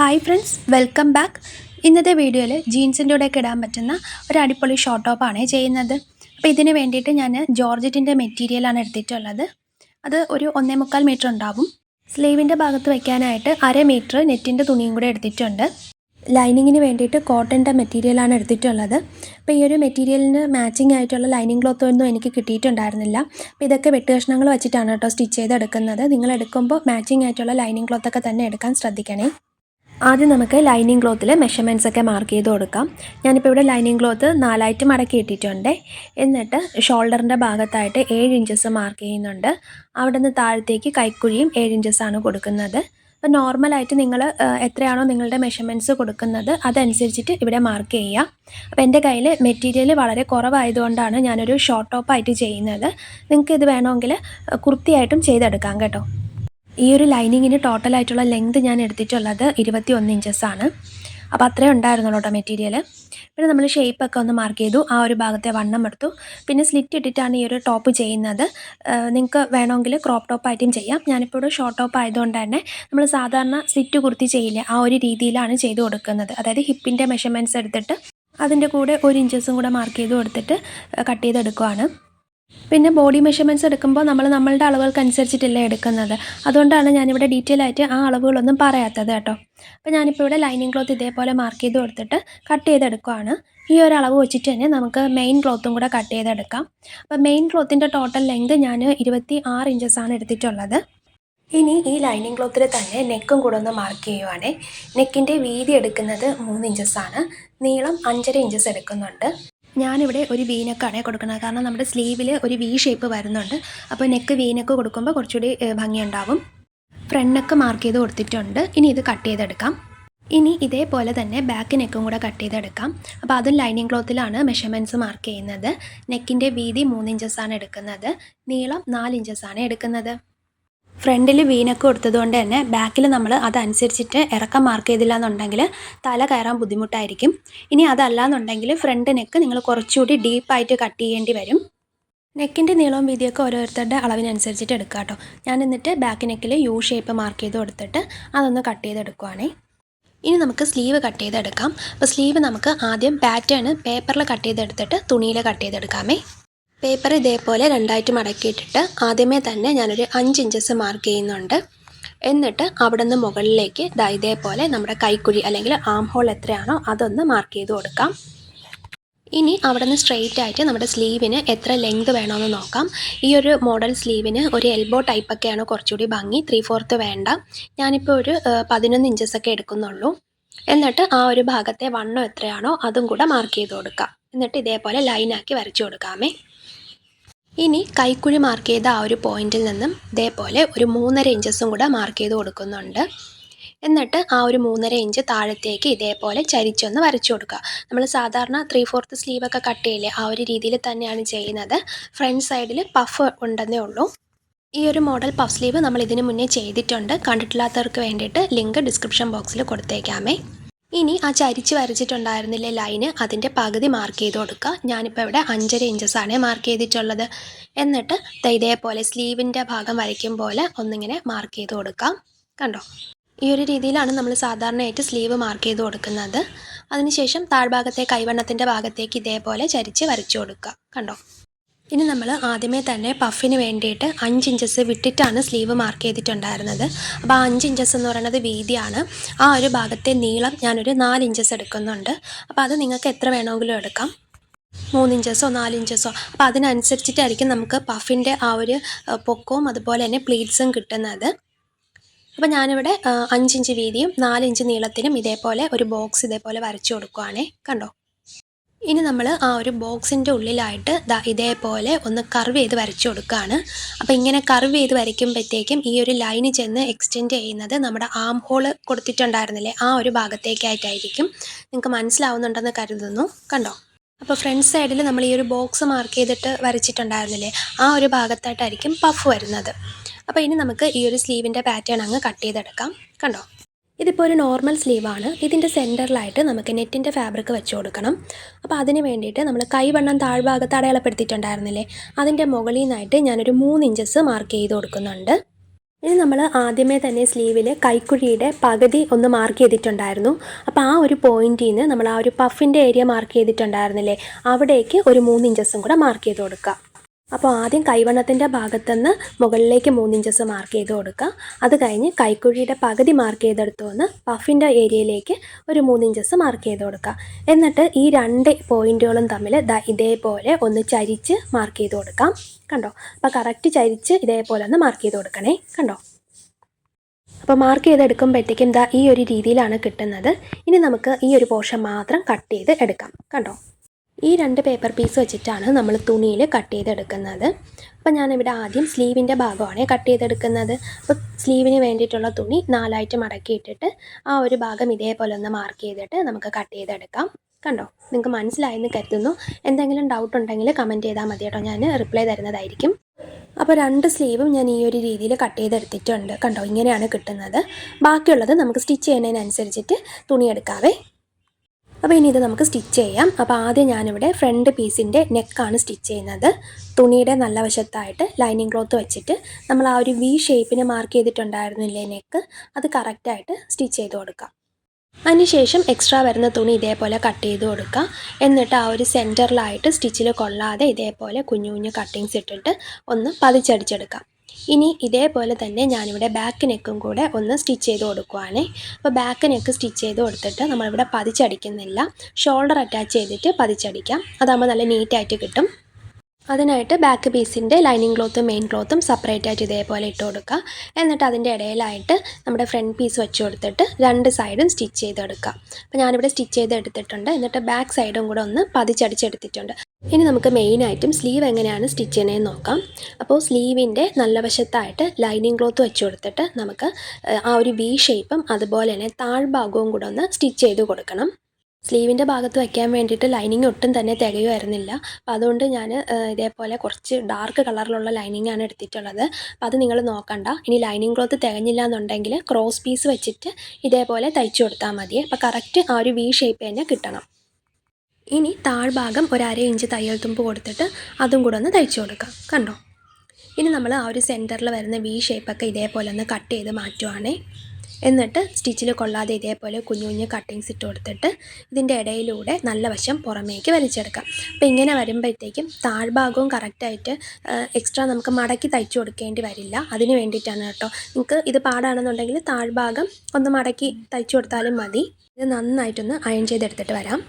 Hi friends welcome back ഇന്നത്തെ വീഡിയോയിൽ ജീൻസിന്റെ കൂടെയൊക്കെ ഇടാൻ പറ്റുന്ന ഒരു അടിപൊളി ഷോർട്ട് ടോപ്പാണ് ചെയ്യുന്നത്. അപ്പോൾ ഇതിന് വേണ്ടിയിട്ട് ഞാൻ ജോർജറ്റിന്റെ മെറ്റീരിയലാണ് എടുത്തിട്ടുള്ളത്. അത് ഒരു ഒന്നേ മുക്കാൽ മീറ്റർ ഉണ്ടാവും. സ്ലീവിന്റെ ഭാഗത്ത് വയ്ക്കാനായിട്ട് അര മീറ്റർ നെറ്റിന്റെ തുണിയും കൂടെ എടുത്തിട്ടുണ്ട്. ലൈനിങ്ങിന് വേണ്ടിയിട്ട് കോട്ടന്റെ മെറ്റീരിയലാണ് എടുത്തിട്ടുള്ളത്. അപ്പോൾ ഈ ഒരു മെറ്റീരിയലിന് മാച്ചിങ് ആയിട്ടുള്ള ലൈനിങ് ക്ലോത്ത് ഒന്നും എനിക്ക് കിട്ടിയിട്ടുണ്ടായിരുന്നില്ല. അപ്പോൾ ഇതൊക്കെ വെട്ട് കഷ്ണങ്ങൾ വെച്ചിട്ടാണ് കേട്ടോ സ്റ്റിച്ച് ചെയ്തെടുക്കുന്നത്. നിങ്ങൾ എടുക്കുമ്പോൾ മാച്ചിങ് ആയിട്ടുള്ള ലൈനിങ് ക്ലോത്തൊക്കെ തന്നെ എടുക്കാൻ ശ്രദ്ധിക്കണേ. ആദ്യം നമുക്ക് ലൈനിങ് ക്ലോത്തിൽ മെഷർമെന്റ്സ് ഒക്കെ മാർക്ക് ചെയ്ത് കൊടുക്കാം. ഞാനിപ്പോൾ ഇവിടെ ലൈനിങ് ക്ലോത്ത് നാലായിട്ട് മടക്കി ഇട്ടിട്ടുണ്ട്. എന്നിട്ട് ഷോൾഡറിന്റെ ഭാഗത്തായിട്ട് ഏഴ് ഇഞ്ചസ് മാർക്ക് ചെയ്യുന്നുണ്ട്. അവിടെ നിന്ന് താഴത്തേക്ക് കൈക്കുഴിയും ഏഴ് ഇഞ്ചസ്സാണ് കൊടുക്കുന്നത്. അപ്പോൾ നോർമലായിട്ട് നിങ്ങൾ എത്രയാണോ നിങ്ങളുടെ മെഷർമെന്റ്സ് കൊടുക്കുന്നത് അതനുസരിച്ചിട്ട് ഇവിടെ മാർക്ക് ചെയ്യുക. അപ്പോൾ എന്റെ കയ്യിൽ മെറ്റീരിയൽ വളരെ കുറവായതുകൊണ്ടാണ് ഞാനൊരു ഷോർട്ട് ടോപ്പായിട്ട് ചെയ്യുന്നത്. നിങ്ങൾക്ക് ഇത് വേണമെങ്കിൽ കുർത്തിയായിട്ടും ചെയ്തെടുക്കാം കേട്ടോ. ഈ ഒരു ലൈനിങ്ങിന് ടോട്ടലായിട്ടുള്ള ലെങ്ത് ഞാൻ എടുത്തിട്ടുള്ളത് ഇരുപത്തി ഒന്ന് ഇഞ്ചസ്സാണ് അപ്പോൾ അത്രയും ഉണ്ടായിരുന്നുള്ളൂ കേട്ടോ മെറ്റീരിയൽ പിന്നെ നമ്മൾ ഷേപ്പൊക്കെ ഒന്ന് മാർക്ക് ചെയ്തു. ആ ഒരു ഭാഗത്തെ വണ്ണം എടുത്തു. പിന്നെ സ്ലിറ്റ് ഇട്ടിട്ടാണ് ഈ ഒരു ടോപ്പ് ചെയ്യുന്നത്. നിങ്ങൾക്ക് വേണമെങ്കിൽ ക്രോപ്പ് ടോപ്പായിട്ടും ചെയ്യാം. ഞാനിപ്പോൾ ഷോർട്ട് ടോപ്പ് ആയതുകൊണ്ട് തന്നെ നമ്മൾ സാധാരണ സ്ലിറ്റ് കുർത്തി ചെയ്യില്ല. ആ ഒരു രീതിയിലാണ് ചെയ്തു കൊടുക്കുന്നത്. അതായത് ഹിപ്പിന്റെ മെഷർമെന്റ്സ് എടുത്തിട്ട് അതിന്റെ കൂടെ ഒരു ഇഞ്ചസും കൂടെ മാർക്ക് ചെയ്ത് കൊടുത്തിട്ട് കട്ട് ചെയ്തെടുക്കുവാണ്. പിന്നെ ബോഡി മെഷർമെന്റ്സ് എടുക്കുമ്പോൾ നമ്മൾ നമ്മളുടെ അളവുകൾക്കനുസരിച്ചിട്ടില്ല എടുക്കുന്നത്. അതുകൊണ്ടാണ് ഞാനിവിടെ ഡീറ്റെയിൽ ആയിട്ട് ആ അളവുകളൊന്നും പറയാത്തത് കേട്ടോ. അപ്പോൾ ഞാനിപ്പോൾ ഇവിടെ ലൈനിങ് ക്ലോത്ത് ഇതേപോലെ മാർക്ക് ചെയ്ത് കൊടുത്തിട്ട് കട്ട് ചെയ്തെടുക്കുവാണ്. ഈ ഒരു അളവ് വെച്ചിട്ട് തന്നെ നമുക്ക് മെയിൻ ക്ലോത്തും കൂടെ കട്ട് ചെയ്തെടുക്കാം. അപ്പോൾ മെയിൻ ക്ലോത്തിന്റെ ടോട്ടൽ ലെങ്ത് ഞാൻ ഇരുപത്തി ആറ് ഇഞ്ചസാണ് എടുത്തിട്ടുള്ളത്. ഇനി ഈ ലൈനിങ് ക്ലോത്തിൽ തന്നെ നെക്കും കൂടെ ഒന്ന് മാർക്ക് ചെയ്യുവാണേ. നെക്കിന്റെ വീതി എടുക്കുന്നത് മൂന്ന് ഇഞ്ചസാണ് നീളം അഞ്ചര ഇഞ്ചസ് എടുക്കുന്നുണ്ട്. ഞാനിവിടെ ഒരു വീനക്കാണ് കൊടുക്കുന്നത്. കാരണം നമ്മുടെ സ്ലീവിൽ ഒരു വി ഷേപ്പ് വരുന്നുണ്ട്. അപ്പോൾ നെക്ക് വീനക്ക് നെക്ക് കൊടുക്കുമ്പോൾ കുറച്ചുകൂടി ഭംഗിയുണ്ടാവും. ഫ്രണ്ട് നെക്ക് മാർക്ക് ചെയ്ത് കൊടുത്തിട്ടുണ്ട്. ഇനി ഇത് കട്ട് ചെയ്തെടുക്കാം. ഇനി ഇതേപോലെ തന്നെ ബാക്ക് നെക്കും കൂടെ കട്ട് ചെയ്തെടുക്കാം. അപ്പോൾ അതും ലൈനിങ് ക്ലോത്തിലാണ് മെഷർമെന്റ്സ് മാർക്ക് ചെയ്യുന്നത്. നെക്കിന്റെ വീതി മൂന്ന് ആണ് എടുക്കുന്നത്. നീളം നാല് ആണ് എടുക്കുന്നത്. ഫ്രണ്ടിൽ വീനൊക്കെ കൊടുത്തതുകൊണ്ട് തന്നെ ബാക്കിൽ നമ്മൾ അതനുസരിച്ചിട്ട് ഇറക്കം മാർക്ക് ചെയ്തില്ല എന്നുണ്ടെങ്കിൽ തല കയറാൻ ബുദ്ധിമുട്ടായിരിക്കും. ഇനി അതല്ല എന്നുണ്ടെങ്കിൽ ഫ്രണ്ട് നെക്ക് നിങ്ങൾ കുറച്ചുകൂടി ഡീപ്പായിട്ട് കട്ട് ചെയ്യേണ്ടി വരും. നെക്കിന്റെ നീളവും വീതിയൊക്കെ ഓരോരുത്തരുടെ അളവിനനുസരിച്ചിട്ട് എടുക്കുക കേട്ടോ. ഞാൻ എന്നിട്ട് ബാക്ക് നെക്കിൽ യു ഷേപ്പ് മാർക്ക് ചെയ്ത് കൊടുത്തിട്ട് അതൊന്ന് കട്ട് ചെയ്തെടുക്കുവാണേ. ഇനി നമുക്ക് സ്ലീവ് കട്ട് ചെയ്തെടുക്കാം. അപ്പോൾ സ്ലീവ് നമുക്ക് ആദ്യം പാറ്റേൺ പേപ്പറിൽ കട്ട് ചെയ്തെടുത്തിട്ട് തുണിയിൽ കട്ട് ചെയ്തെടുക്കാമേ. പേപ്പർ ഇതേപോലെ രണ്ടായിട്ട് മടക്കിയിട്ടിട്ട് ആദ്യമേ തന്നെ ഞാനൊരു അഞ്ച് ഇഞ്ചസ് മാർക്ക് ചെയ്യുന്നുണ്ട്. എന്നിട്ട് അവിടെ നിന്ന് മുകളിലേക്ക് ദാ ഇതേപോലെ നമ്മുടെ കൈക്കുഴി അല്ലെങ്കിൽ ആം ഹോൾ എത്രയാണോ അതൊന്ന് മാർക്ക് ചെയ്ത് കൊടുക്കാം. ഇനി അവിടെ നിന്ന് സ്ട്രെയിറ്റ് ആയിട്ട് നമ്മുടെ സ്ലീവിന് എത്ര ലെങ്ത് വേണമെന്ന് നോക്കാം. ഈ ഒരു മോഡൽ സ്ലീവിന് ഒരു എൽബോ ടൈപ്പൊക്കെയാണ് കുറച്ചുകൂടി ഭംഗി. ത്രീ ഫോർത്ത് വേണ്ട. ഞാനിപ്പോൾ ഒരു പതിനൊന്ന് ഇഞ്ചസ് ഒക്കെ എടുക്കുന്നുള്ളൂ. എന്നിട്ട് ആ ഒരു ഭാഗത്തെ വണ്ണം എത്രയാണോ അതും കൂടെ മാർക്ക് ചെയ്ത് കൊടുക്കാം. എന്നിട്ട് ഇതേപോലെ ലൈനാക്കി വരച്ചു കൊടുക്കാമേ. ഇനി കൈക്കുഴി മാർക്ക് ചെയ്ത ആ ഒരു പോയിന്റിൽ നിന്നും ഇതേപോലെ ഒരു മൂന്നര ഇഞ്ചസും കൂടെ മാർക്ക് ചെയ്ത് കൊടുക്കുന്നുണ്ട്. എന്നിട്ട് ആ ഒരു മൂന്നര ഇഞ്ച് താഴത്തേക്ക് ഇതേപോലെ ചരിച്ചൊന്ന് വരച്ചു കൊടുക്കുക. നമ്മൾ സാധാരണ ത്രീ ഫോർത്ത് സ്ലീവൊക്കെ കട്ട് ചെയ്യില്ലേ ആ ഒരു രീതിയിൽ തന്നെയാണ് ചെയ്യുന്നത്. ഫ്രണ്ട് സൈഡിൽ പഫ് ഉണ്ടെന്നേ ഉള്ളൂ. ഈ ഒരു മോഡൽ പഫ് സ്ലീവ് നമ്മൾ ഇതിനു മുന്നേ ചെയ്തിട്ടുണ്ട്. കണ്ടിട്ടില്ലാത്തവർക്ക് വേണ്ടിയിട്ട് ലിങ്ക് ഡിസ്ക്രിപ്ഷൻ ബോക്സിൽ കൊടുത്തേക്കാമേ. ഇനി ആ ചരിച്ച് വരച്ചിട്ടുണ്ടായിരുന്നില്ലേ ലൈന് അതിന്റെ പകുതി മാർക്ക് ചെയ്ത് കൊടുക്കുക. ഞാനിപ്പോൾ ഇവിടെ അഞ്ചര ഇഞ്ചസാണ് മാർക്ക് ചെയ്തിട്ടുള്ളത്. എന്നിട്ട് ഇതേപോലെ സ്ലീവിന്റെ ഭാഗം വരയ്ക്കും പോലെ ഒന്നിങ്ങനെ മാർക്ക് ചെയ്ത് കൊടുക്കാം. കണ്ടോ? ഈ ഒരു രീതിയിലാണ് നമ്മൾ സാധാരണയായിട്ട് സ്ലീവ് മാർക്ക് ചെയ്ത് കൊടുക്കുന്നത്. അതിനുശേഷം താഴ്ഭാഗത്തെ കൈവണ്ണത്തിന്റെ ഭാഗത്തേക്ക് ഇതേപോലെ ചരിച്ച് വരച്ചു കൊടുക്കുക. കണ്ടോ? ഇനി നമ്മൾ ആദ്യമേ തന്നെ പഫിന് വേണ്ടിയിട്ട് അഞ്ച് ഇഞ്ചസ് വിട്ടിട്ടാണ് സ്ലീവ് മാർക്ക് ചെയ്തിട്ടുണ്ടായിരുന്നത്. അപ്പോൾ ആ അഞ്ച് ഇഞ്ചസ് എന്ന് പറയുന്നത് വീതിയാണ്. ആ ഒരു ഭാഗത്തെ നീളം ഞാനൊരു നാല് ഇഞ്ചസ് എടുക്കുന്നുണ്ട്. അപ്പോൾ അത് നിങ്ങൾക്ക് എത്ര വേണമെങ്കിലും എടുക്കാം. മൂന്ന് ഇഞ്ചസോ ഇഞ്ചസോ അപ്പോൾ അതിനനുസരിച്ചിട്ടായിരിക്കും നമുക്ക് പഫിന്റെ ആ ഒരു പൊക്കവും അതുപോലെ തന്നെ പ്ലീറ്റ്സും കിട്ടുന്നത്. അപ്പോൾ ഞാനിവിടെ അഞ്ചിഞ്ച് വീതിയും നാലിഞ്ച് നീളത്തിനും ഇതേപോലെ ഒരു ബോക്സ് ഇതേപോലെ വരച്ചു കൊടുക്കുവാണേ. കണ്ടോ? ഇനി നമ്മൾ ആ ഒരു ബോക്സിന്റെ ഉള്ളിലായിട്ട് ദാ ഇതേപോലെ ഒന്ന് കർവ് ചെയ്ത് വരച്ചു കൊടുക്കുകയാണ് അപ്പോൾ ഇങ്ങനെ കർവ് ചെയ്ത് വരയ്ക്കുമ്പോഴത്തേക്കും ഈ ഒരു ലൈന് ചെന്ന് എക്സ്റ്റെൻഡ് ചെയ്യുന്നത് നമ്മുടെ ആം ഹോൾ കൊടുത്തിട്ടുണ്ടായിരുന്നില്ലേ? ആ ഒരു ഭാഗത്തേക്കായിട്ടായിരിക്കും. നിങ്ങൾക്ക് മനസ്സിലാവുന്നുണ്ടെന്ന് കരുതുന്നു. കണ്ടോ? അപ്പോൾ ഫ്രണ്ട് സൈഡിൽ നമ്മൾ ഈ ഒരു ബോക്സ് മാർക്ക് ചെയ്തിട്ട് വരച്ചിട്ടുണ്ടായിരുന്നില്ലേ? ആ ഒരു ഭാഗത്തായിട്ടായിരിക്കും പഫ് വരുന്നത്. അപ്പോൾ ഇനി നമുക്ക് ഈ ഒരു സ്ലീവിന്റെ പാറ്റേൺ അങ്ങ് കട്ട് ചെയ്തെടുക്കാം. കണ്ടോ? ഇതിപ്പോൾ ഒരു നോർമൽ സ്ലീവാണ് ഇതിന്റെ സെന്ററിലായിട്ട് നമുക്ക് നെറ്റിന്റെ ഫാബ്രിക് വെച്ച് കൊടുക്കണം. അപ്പോൾ അതിന് വേണ്ടിയിട്ട് നമ്മൾ കൈവണ്ണം താഴ്ഭാഗത്ത് അടയാളപ്പെടുത്തിയിട്ടുണ്ടായിരുന്നില്ലേ? അതിന്റെ മുകളിൽ നിന്നായിട്ട് ഞാനൊരു മൂന്ന് ഇഞ്ചസ് മാർക്ക് ചെയ്ത് കൊടുക്കുന്നുണ്ട്. ഇനി നമ്മൾ ആദ്യമേ തന്നെ സ്ലീവിൽ കൈക്കുഴിയുടെ പകുതി ഒന്ന് മാർക്ക് ചെയ്തിട്ടുണ്ടായിരുന്നു. അപ്പോൾ ആ ഒരു പോയിന്റിൽ നിന്ന് നമ്മൾ ആ ഒരു പഫിന്റെ ഏരിയ മാർക്ക് ചെയ്തിട്ടുണ്ടായിരുന്നില്ലേ? അവിടേക്ക് ഒരു മൂന്ന് ഇഞ്ചസും കൂടെ മാർക്ക് ചെയ്ത് കൊടുക്കുക. അപ്പോൾ ആദ്യം കൈവണ്ണത്തിന്റെ ഭാഗത്തുനിന്ന് മുകളിലേക്ക് മൂന്നിഞ്ചസ് മാർക്ക് ചെയ്ത് കൊടുക്കുക. അത് കഴിഞ്ഞ് കൈക്കുഴിയുടെ പകുതി മാർക്ക് ചെയ്തെടുത്തു വന്ന് പഫിന്റെ ഏരിയയിലേക്ക് ഒരു മൂന്നിഞ്ചസ് മാർക്ക് ചെയ്ത് കൊടുക്കുക. എന്നിട്ട് ഈ രണ്ട് പോയിന്റുകളും തമ്മിൽ ഇതേപോലെ ഒന്ന് ചരിച്ച് മാർക്ക് ചെയ്ത് കൊടുക്കാം. കണ്ടോ? അപ്പോൾ കറക്റ്റ് ചരിച്ച് ഇതേപോലെ ഒന്ന് മാർക്ക് ചെയ്ത് കൊടുക്കണേ. കണ്ടോ? അപ്പോൾ മാർക്ക് ചെയ്തെടുക്കുമ്പോഴത്തേക്കും ദാ ഈ ഒരു രീതിയിലാണ് കിട്ടുന്നത്. ഇനി നമുക്ക് ഈ ഒരു പോർഷൻ മാത്രം കട്ട് ചെയ്ത് എടുക്കാം. കണ്ടോ? ഈ രണ്ട് പേപ്പർ പീസ് വെച്ചിട്ടാണ് നമ്മൾ തുണിയിൽ കട്ട് ചെയ്തെടുക്കുന്നത്. അപ്പോൾ ഞാനിവിടെ ആദ്യം സ്ലീവിന്റെ ഭാഗമാണ് കട്ട് ചെയ്തെടുക്കുന്നത്. അപ്പോൾ സ്ലീവിന് വേണ്ടിയിട്ടുള്ള തുണി നാലായിട്ട് മടക്കിയിട്ടിട്ട് ആ ഒരു ഭാഗം ഇതേപോലെ ഒന്ന് മാർക്ക് ചെയ്തിട്ട് നമുക്ക് കട്ട് ചെയ്തെടുക്കാം. കണ്ടോ? നിങ്ങൾക്ക് മനസ്സിലായെന്ന് കരുതുന്നു. എന്തെങ്കിലും ഡൗട്ട് ഉണ്ടെങ്കിൽ കമന്റ് ചെയ്താൽ മതി കേട്ടോ. ഞാൻ റിപ്ലൈ തരുന്നതായിരിക്കും. അപ്പോൾ രണ്ട് സ്ലീവും ഞാൻ ഈ ഒരു രീതിയിൽ കട്ട് ചെയ്തെടുത്തിട്ടുണ്ട്. കണ്ടോ? ഇങ്ങനെയാണ് കിട്ടുന്നത്. ബാക്കിയുള്ളത് നമുക്ക് സ്റ്റിച്ച് ചെയ്യുന്നതിനനുസരിച്ചിട്ട് തുണി എടുക്കാവേ. അപ്പോൾ ഇനി ഇത് നമുക്ക് സ്റ്റിച്ച് ചെയ്യാം. അപ്പോൾ ആദ്യം ഞാനിവിടെ ഫ്രണ്ട് പീസിന്റെ നെക്കാണ് സ്റ്റിച്ച് ചെയ്യുന്നത്. തുണിയുടെ നല്ല വശത്തായിട്ട് ലൈനിങ് ക്ലോത്ത് വെച്ചിട്ട് നമ്മൾ ആ ഒരു വി ഷേപ്പിന് മാർക്ക് ചെയ്തിട്ടുണ്ടായിരുന്നില്ലേ നെക്ക്? അത് കറക്റ്റായിട്ട് സ്റ്റിച്ച് ചെയ്ത് കൊടുക്കാം. അതിനുശേഷം എക്സ്ട്രാ വരുന്ന തുണി ഇതേപോലെ കട്ട് ചെയ്ത് കൊടുക്കുക എന്നിട്ട് ആ ഒരു സെന്ററിലായിട്ട് സ്റ്റിച്ചിൽ കൊള്ളാതെ ഇതേപോലെ കുഞ്ഞു കുഞ്ഞു കട്ടിങ്സ് ഇട്ടിട്ട് ഒന്ന് പതിച്ചടിച്ചെടുക്കാം. ഇനി ഇതേപോലെ തന്നെ ഞാനിവിടെ ബാക്ക് നെക്കും കൂടെ ഒന്ന് സ്റ്റിച്ച് ചെയ്ത് കൊടുക്കുവാണ്. അപ്പോൾ ബാക്ക് നെക്ക് സ്റ്റിച്ച് ചെയ്ത് കൊടുത്തിട്ട് നമ്മളിവിടെ പതിച്ചടിക്കുന്നില്ല. ഷോൾഡർ അറ്റാച്ച് ചെയ്തിട്ട് പതിച്ചടിക്കാം. അതാകുമ്പോൾ നല്ല നീറ്റായിട്ട് കിട്ടും. അതിനായിട്ട് ബാക്ക് പീസിന്റെ ലൈനിങ് ക്ലോത്തും മെയിൻ ക്ലോത്തും സെപ്പറേറ്റ് ആയിട്ട് ഇതേപോലെ ഇട്ട് കൊടുക്കുക. എന്നിട്ട് അതിന്റെ ഇടയിലായിട്ട് നമ്മുടെ ഫ്രണ്ട് പീസ് വെച്ച് കൊടുത്തിട്ട് രണ്ട് സൈഡും സ്റ്റിച്ച് ചെയ്തെടുക്കുക അപ്പോൾ ഞാനിവിടെ സ്റ്റിച്ച് ചെയ്ത് എടുത്തിട്ടുണ്ട്. എന്നിട്ട് ബാക്ക് സൈഡും കൂടെ ഒന്ന് പതിച്ചടിച്ചെടുത്തിട്ടുണ്ട്. ഇനി നമുക്ക് മെയിനായിട്ടും സ്ലീവ് എങ്ങനെയാണ് സ്റ്റിച്ച് ചെയ്യണതെന്ന് നോക്കാം. അപ്പോൾ സ്ലീവിന്റെ നല്ല വശത്തായിട്ട് ലൈനിങ് ക്ലോത്ത് വെച്ച് കൊടുത്തിട്ട് നമുക്ക് ആ ഒരു വി ഷേപ്പും അതുപോലെ തന്നെ താഴ്ഭാഗവും കൂടെ ഒന്ന് സ്റ്റിച്ച് ചെയ്ത് കൊടുക്കണം. സ്ലീവിന്റെ ഭാഗത്ത് വയ്ക്കാൻ വേണ്ടിയിട്ട് ലൈനിങ് ഒട്ടും തന്നെ തികയുമായിരുന്നില്ല. അപ്പോൾ അതുകൊണ്ട് ഞാൻ ഇതേപോലെ കുറച്ച് ഡാർക്ക് കളറിലുള്ള ലൈനിങ് ആണ് എടുത്തിട്ടുള്ളത്. അപ്പോൾ അത് നിങ്ങൾ നോക്കണ്ട. ഇനി ലൈനിങ് ക്ലോത്ത് തികഞ്ഞില്ല എന്നുണ്ടെങ്കിൽ ക്രോസ് പീസ് വെച്ചിട്ട് ഇതേപോലെ തയ്ച്ചു കൊടുത്താൽ മതി. അപ്പോൾ കറക്റ്റ് ആ ഒരു വി ഷേപ്പ് തന്നെ കിട്ടണം. ഇനി താഴ്ഭാഗം ഒരു അര ഇഞ്ച് തയ്യൽ തുമ്പ് കൊടുത്തിട്ട് അതും കൂടെ ഒന്ന് തയ്ച്ചു കൊടുക്കാം. കണ്ടോ? ഇനി നമ്മൾ ആ ഒരു സെന്ററിൽ വരുന്ന വി ഷേപ്പൊക്കെ ഇതേപോലെ ഒന്ന് കട്ട് ചെയ്ത് മാറ്റുവാണേ. എന്നിട്ട് സ്റ്റിച്ചിൽ കൊള്ളാതെ ഇതേപോലെ കുഞ്ഞു കുഞ്ഞു കട്ടിങ്സ് ഇട്ട് കൊടുത്തിട്ട് ഇതിന്റെ ഇടയിലൂടെ നല്ല വശം പുറമേക്ക് വലിച്ചെടുക്കാം. അപ്പോൾ ഇങ്ങനെ വരുമ്പോഴത്തേക്കും താഴ്ഭാഗവും കറക്റ്റായിട്ട് എക്സ്ട്രാ നമുക്ക് മടക്കി തയ്ച്ചു കൊടുക്കേണ്ടി വരില്ല. അതിന് വേണ്ടിയിട്ടാണ് കേട്ടോ. നിങ്ങൾക്ക് ഇത് പാടാണെന്നുണ്ടെങ്കിൽ താഴ്ഭാഗം ഒന്ന് മടക്കി തയ്ച്ചു കൊടുത്താലും മതി. ഇത് നന്നായിട്ടൊന്ന് അയൺ ചെയ്തെടുത്തിട്ട് വരാം.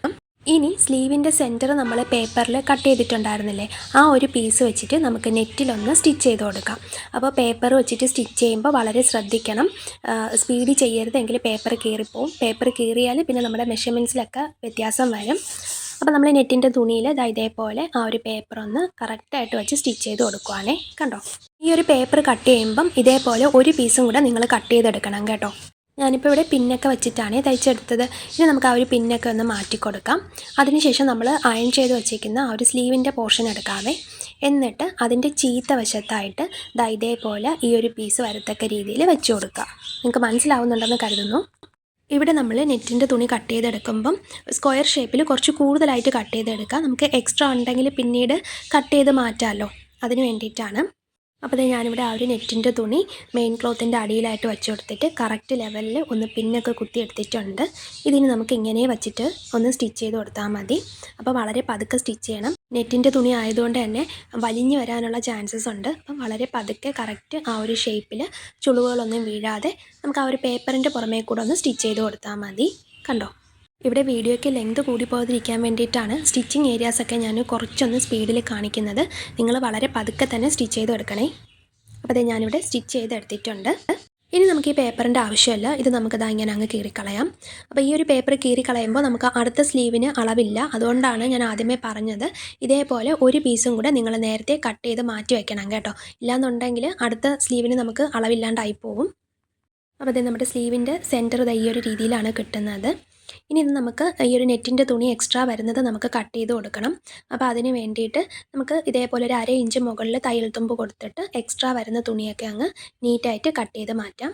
ഇനി സ്ലീവിന്റെ സെന്റർ നമ്മൾ പേപ്പറിൽ കട്ട് ചെയ്തിട്ടുണ്ടായിരുന്നില്ലേ? ആ ഒരു പീസ് വെച്ചിട്ട് നമുക്ക് നെറ്റിലൊന്ന് സ്റ്റിച്ച് ചെയ്ത് കൊടുക്കാം. അപ്പോൾ പേപ്പർ വെച്ചിട്ട് സ്റ്റിച്ച് ചെയ്യുമ്പോൾ വളരെ ശ്രദ്ധിക്കണം. സ്പീഡ് ചെയ്യരുത് എങ്കിൽ പേപ്പർ കീറിപ്പോവും. പേപ്പർ കീറിയാൽ പിന്നെ നമ്മുടെ മെഷർമെന്റ്സിലൊക്കെ വ്യത്യാസം വരും. അപ്പോൾ നമ്മൾ നെറ്റിന്റെ തുണിയിൽ ഇതാ ഇതേപോലെ ആ ഒരു പേപ്പർ ഒന്ന് കറക്റ്റായിട്ട് വെച്ച് സ്റ്റിച്ച് ചെയ്ത് കൊടുക്കുവാണേ. കണ്ടോ? ഈ ഒരു പേപ്പർ കട്ട് ചെയ്യുമ്പം ഇതേപോലെ ഒരു പീസും കൂടെ നിങ്ങൾ കട്ട് ചെയ്തെടുക്കണം കേട്ടോ. ഞാനിപ്പോൾ ഇവിടെ പിന്നൊക്കെ വെച്ചിട്ടാണ് തയ്ച്ചെടുത്തത് ഇനി നമുക്ക് ആ ഒരു പിന്നൊക്കെ ഒന്ന് മാറ്റി കൊടുക്കാം. അതിനുശേഷം നമ്മൾ അയൺ ചെയ്ത് വെച്ചേക്കുന്ന ആ ഒരു സ്ലീവിന്റെ പോർഷൻ എടുക്കാവേ. എന്നിട്ട് അതിന്റെ ചീത്ത വശത്തായിട്ട് ദാ ഇതേപോലെ ഈ ഒരു പീസ് വരത്തക്ക രീതിയിൽ വെച്ച് കൊടുക്കുക നിങ്ങൾക്ക് മനസ്സിലാവുന്നുണ്ടെന്ന് കരുതുന്നു. ഇവിടെ നമ്മൾ നെറ്റിന്റെ തുണി കട്ട് ചെയ്തെടുക്കുമ്പം സ്ക്വയർ ഷേപ്പിൽ കുറച്ച് കൂടുതലായിട്ട് കട്ട് ചെയ്തെടുക്കുക നമുക്ക് എക്സ്ട്രാ ഉണ്ടെങ്കിൽ പിന്നീട് കട്ട് ചെയ്ത് മാറ്റാമല്ലോ അതിന് വേണ്ടിയിട്ടാണ്. അപ്പോൾ ദേ ഞാനിവിടെ ആ ഒരു നെറ്റിന്റെ തുണി മെയിൻ ക്ലോത്തിന്റെ അടിയിലായിട്ട് വെച്ച് കൊടുത്തിട്ട് കറക്റ്റ് ലെവലിൽ ഒന്ന് പിന്നൊക്കെ കുത്തി എടുത്തിട്ടുണ്ട് ഇതിന് നമുക്ക് ഇങ്ങനെ വെച്ചിട്ട് ഒന്ന് സ്റ്റിച്ച് ചെയ്ത് കൊടുത്താൽ മതി. അപ്പോൾ വളരെ പതുക്കെ സ്റ്റിച്ച് ചെയ്യണം. നെറ്റിന്റെ തുണി ആയതുകൊണ്ട് തന്നെ വലിഞ്ഞു വരാനുള്ള ചാൻസസ് ഉണ്ട്. അപ്പം വളരെ പതുക്കെ കറക്റ്റ് ആ ഒരു ഷേപ്പിൽ ചുളിവുകളൊന്നും വീഴാതെ നമുക്ക് ആ ഒരു പേപ്പറിന്റെ പുറമേ കൂടെ ഒന്ന് സ്റ്റിച്ച് ചെയ്ത് കൊടുത്താൽ മതി. കണ്ടോ? ഇവിടെ വീഡിയോയ്ക്ക് ലെങ്ത് കൂടി പോകാതിരിക്കാൻ വേണ്ടിയിട്ടാണ് സ്റ്റിച്ചിങ് ഏരിയാസൊക്കെ ഞാൻ കുറച്ചൊന്ന് സ്പീഡിൽ കാണിക്കുന്നത്. നിങ്ങൾ വളരെ പതുക്കെ തന്നെ സ്റ്റിച്ച് ചെയ്ത് എടുക്കണേ. അപ്പോൾ അതെ ഞാനിവിടെ സ്റ്റിച്ച് ചെയ്തെടുത്തിട്ടുണ്ട് ഇനി നമുക്ക് ഈ പേപ്പറിന്റെ ആവശ്യമില്ല. ഇത് നമുക്കത് ഇങ്ങനെ അങ്ങ് കീറിക്കളയാം. അപ്പോൾ ഈ ഒരു പേപ്പർ കീറിക്കളയുമ്പോൾ നമുക്ക് അടുത്ത സ്ലീവിന് അളവില്ല. അതുകൊണ്ടാണ് ഞാൻ ആദ്യമേ പറഞ്ഞത്. ഇതേപോലെ ഒരു പീസും കൂടെ നിങ്ങൾ നേരത്തെ കട്ട് ചെയ്ത് മാറ്റി വെക്കണം കേട്ടോ. ഇല്ലാന്നുണ്ടെങ്കിൽ അടുത്ത സ്ലീവിന് നമുക്ക് അളവില്ലാണ്ടായി പോകും അപ്പോൾ അതെ നമ്മുടെ സ്ലീവിന്റെ സെന്റർ ഈ ഒരു രീതിയിലാണ് കിട്ടുന്നത്. ഇനി ഇത് നമുക്ക് ഈ ഒരു നെറ്റിന്റെ തുണി എക്സ്ട്രാ വരുന്നത് നമുക്ക് കട്ട് ചെയ്ത് കൊടുക്കണം. അപ്പോൾ അതിന് വേണ്ടിയിട്ട് നമുക്ക് ഇതേപോലെ ഒരു അര ഇഞ്ച് മുകളിൽ തയ്യൽ തുമ്പ് കൊടുത്തിട്ട് എക്സ്ട്രാ വരുന്ന തുണിയൊക്കെ അങ്ങ് നീറ്റായിട്ട് കട്ട് ചെയ്ത് മാറ്റാം.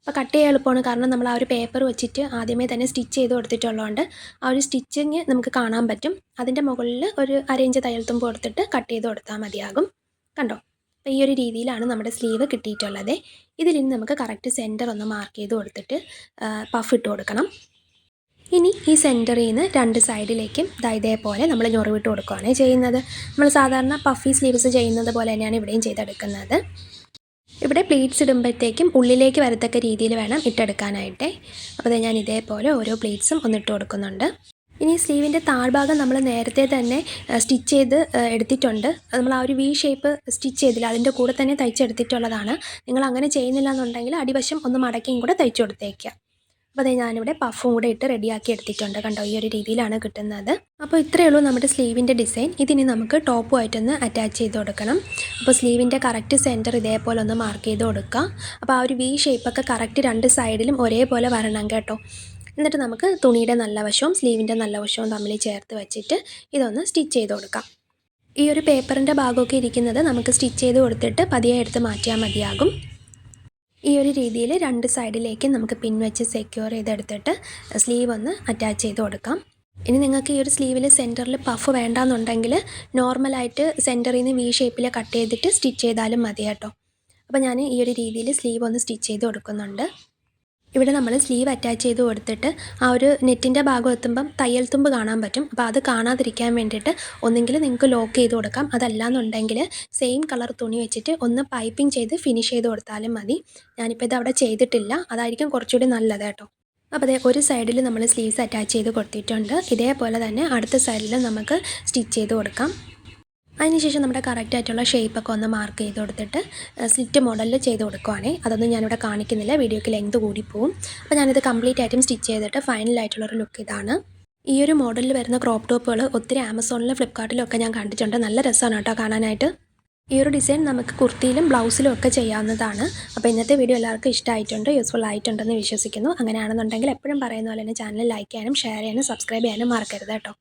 അപ്പോൾ കട്ട് ചെയ്യാൻ എളുപ്പമാണ്. കാരണം നമ്മൾ ആ ഒരു പേപ്പർ വെച്ചിട്ട് ആദ്യമേ തന്നെ സ്റ്റിച്ച് ചെയ്ത് കൊടുത്തിട്ടുള്ളതുകൊണ്ട് ആ ഒരു സ്റ്റിച്ചിങ് നമുക്ക് കാണാൻ പറ്റും. അതിന്റെ മുകളിൽ ഒരു അര ഇഞ്ച് തയ്യൽ തുമ്പ് കൊടുത്തിട്ട് കട്ട് ചെയ്ത് കൊടുത്താൽ മതിയാകും. കണ്ടോ? അപ്പോൾ ഈ ഒരു രീതിയിലാണ് നമ്മുടെ സ്ലീവ് കിട്ടിയിട്ടുള്ളത്. ഇതിലിനി നമുക്ക് കറക്റ്റ് സെന്റർ ഒന്ന് മാർക്ക് ചെയ്ത് കൊടുത്തിട്ട് പഫ് ഇട്ട് കൊടുക്കണം. ഇനി ഈ സെന്ററിൽ നിന്ന് രണ്ട് സൈഡിലേക്കും ദാ ഇതേപോലെ നമ്മൾ ഞൊറിവിട്ട് കൊടുക്കുകയാണ് ചെയ്യുന്നത്. നമ്മൾ സാധാരണ പഫി സ്ലീവ്സ് ചെയ്യുന്നത് പോലെ തന്നെയാണ് ഇവിടെയും ചെയ്തെടുക്കുന്നത്. ഇവിടെ പ്ലേറ്റ്സ് ഇടുമ്പോഴത്തേക്കും ഉള്ളിലേക്ക് വരത്തക്ക രീതിയിൽ വേണം ഇട്ടെടുക്കാനായിട്ട്. അപ്പോൾ ഞാൻ ഇതേപോലെ ഓരോ പ്ലേറ്റ്സും ഒന്നിട്ട് കൊടുക്കുന്നുണ്ട്. ഇനി സ്ലീവിന്റെ താഴ്ഭാഗം നമ്മൾ നേരത്തെ തന്നെ സ്റ്റിച്ച് ചെയ്ത് എടുത്തിട്ടുണ്ട്. നമ്മൾ ആ ഒരു വി ഷേപ്പ് സ്റ്റിച്ച് ചെയ്തില്ല. അതിന്റെ കൂടെ തന്നെ തയ്ച്ചെടുത്തിട്ടുള്ളതാണ്. നിങ്ങൾ അങ്ങനെ ചെയ്യുന്നില്ല എന്നുണ്ടെങ്കിൽ അടിവശം ഒന്ന് മടക്കിയും കൂടെ തയ്ച്ചു കൊടുത്തേക്കുക. അപ്പോൾ അതേ ഞാനിവിടെ പഫും കൂടെ ഇട്ട് റെഡിയാക്കി എടുത്തിട്ടുണ്ട്. കണ്ടോ? ഈ ഒരു രീതിയിലാണ് കിട്ടുന്നത്. അപ്പോൾ ഇത്രയേ ഉള്ളൂ നമ്മുടെ സ്ലീവിന്റെ ഡിസൈൻ ഇതിനി നമുക്ക് ടോപ്പുമായിട്ടൊന്ന് അറ്റാച്ച് ചെയ്ത് കൊടുക്കണം. അപ്പോൾ സ്ലീവിന്റെ കറക്റ്റ് സെന്റർ ഇതേപോലെ ഒന്ന് മാർക്ക് ചെയ്ത് കൊടുക്കുക അപ്പോൾ ആ ഒരു വി ഷേപ്പൊക്കെ കറക്റ്റ് രണ്ട് സൈഡിലും ഒരേപോലെ വരണം കേട്ടോ. എന്നിട്ട് നമുക്ക് തുണിയുടെ നല്ല വശവും സ്ലീവിന്റെ നല്ല വശവും തമ്മിൽ ചേർത്ത് വെച്ചിട്ട് ഇതൊന്ന് സ്റ്റിച്ച് ചെയ്ത് കൊടുക്കാം. ഈ ഒരു പേപ്പറിന്റെ ഭാഗമൊക്കെ ഇരിക്കുന്നത് നമുക്ക് സ്റ്റിച്ച് ചെയ്ത് കൊടുത്തിട്ട് പതിയെ എടുത്ത് മാറ്റിയാൽ മതിയാകും. ഈ ഒരു രീതിയിൽ രണ്ട് സൈഡിലേക്ക് നമുക്ക് പിൻ വെച്ച് സെക്യൂർ ചെയ്തെടുത്തിട്ട് സ്ലീവ് ഒന്ന് അറ്റാച്ച് ചെയ്ത് കൊടുക്കാം. ഇനി നിങ്ങൾക്ക് ഈ ഒരു സ്ലീവിൽ സെന്ററിൽ പഫ് വേണ്ടാന്നുണ്ടെങ്കിൽ നോർമലായിട്ട് സെന്ററിൽ നിന്ന് വി ഷേപ്പിൽ കട്ട് ചെയ്തിട്ട് സ്റ്റിച്ച് ചെയ്താലും മതി കേട്ടോ. അപ്പോൾ ഞാൻ ഈ ഒരു രീതിയിൽ സ്ലീവ് ഒന്ന് സ്റ്റിച്ച് ചെയ്ത് കൊടുക്കുന്നുണ്ട്. ഇവിടെ നമ്മൾ സ്ലീവ് അറ്റാച്ച് ചെയ്ത് കൊടുത്തിട്ട് ആ ഒരു നെറ്റിന്റെ ഭാഗം എത്തുമ്പം തയ്യൽ തുമ്പ് കാണാൻ പറ്റും. അപ്പോൾ അത് കാണാതിരിക്കാൻ വേണ്ടിയിട്ട് ഒന്നെങ്കിൽ നിങ്ങൾക്ക് ലോക്ക് ചെയ്ത് കൊടുക്കാം. അതല്ലാന്നുണ്ടെങ്കിൽ സെയിം കളർ തുണി വെച്ചിട്ട് ഒന്ന് പൈപ്പിംഗ് ചെയ്ത് ഫിനിഷ് ചെയ്ത് കൊടുത്താലും മതി. ഞാനിപ്പോൾ ഇത് അവിടെ ചെയ്തിട്ടില്ല. അതായിരിക്കും കുറച്ചുകൂടി നല്ലത് കേട്ടോ. അപ്പോൾ അതേ ഒരു സൈഡിൽ നമ്മൾ സ്ലീവ്സ് അറ്റാച്ച് ചെയ്ത് കൊടുത്തിട്ടുണ്ട്. ഇതേപോലെ തന്നെ അടുത്ത സൈഡിൽ നമുക്ക് സ്റ്റിച്ച് ചെയ്ത് കൊടുക്കാം. അതിനുശേഷം നമ്മുടെ കറക്റ്റായിട്ടുള്ള ഷേപ്പൊക്കെ ഒന്ന് മാർക്ക് ചെയ്ത് കൊടുത്തിട്ട് സ്ലിറ്റ് മോഡലിൽ ചെയ്ത് കൊടുക്കുവാണേ. അതൊന്നും ഞാനിവിടെ കാണിക്കുന്നില്ല. വീഡിയോക്ക് ലെങ്ത് കൂടി പോവും. അപ്പോൾ ഞാനിത് കംപ്ലീറ്റ് ആയിട്ടും സ്റ്റിച്ച് ചെയ്തിട്ട് ഫൈനലായിട്ടുള്ളൊരു ലുക്ക് ഇതാണ്. ഈ ഒരു മോഡലിൽ വരുന്ന ക്രോപ്പ് ടോപ്പുകൾ ഒത്തിരി ആമസോണിലും ഫ്ലിപ്കാർട്ടിലും ഒക്കെ ഞാൻ കണ്ടിട്ടുണ്ട്. നല്ല രസമാണ് കേട്ടോ കാണാനായിട്ട്. ഈ ഒരു ഡിസൈൻ നമുക്ക് കുർത്തിയിലും ബ്ലൗസിലും ഒക്കെ ചെയ്യാവുന്നതാണ്. അപ്പോൾ ഇന്നത്തെ വീഡിയോ എല്ലാവർക്കും ഇഷ്ടമായിട്ടുണ്ട് യൂസ്ഫുൾ ആയിട്ടുണ്ടെന്ന് വിശ്വസിക്കുന്നു. അങ്ങനെയാണെന്നുണ്ടെങ്കിൽ എപ്പോഴും പറയുന്ന പോലെ തന്നെ ചാനൽ ലൈക്ക് ചെയ്യാനും ഷെയർ ചെയ്യാനും സബ്സ്ക്രൈബ് ചെയ്യാനും മറക്കരുത് കേട്ടോ.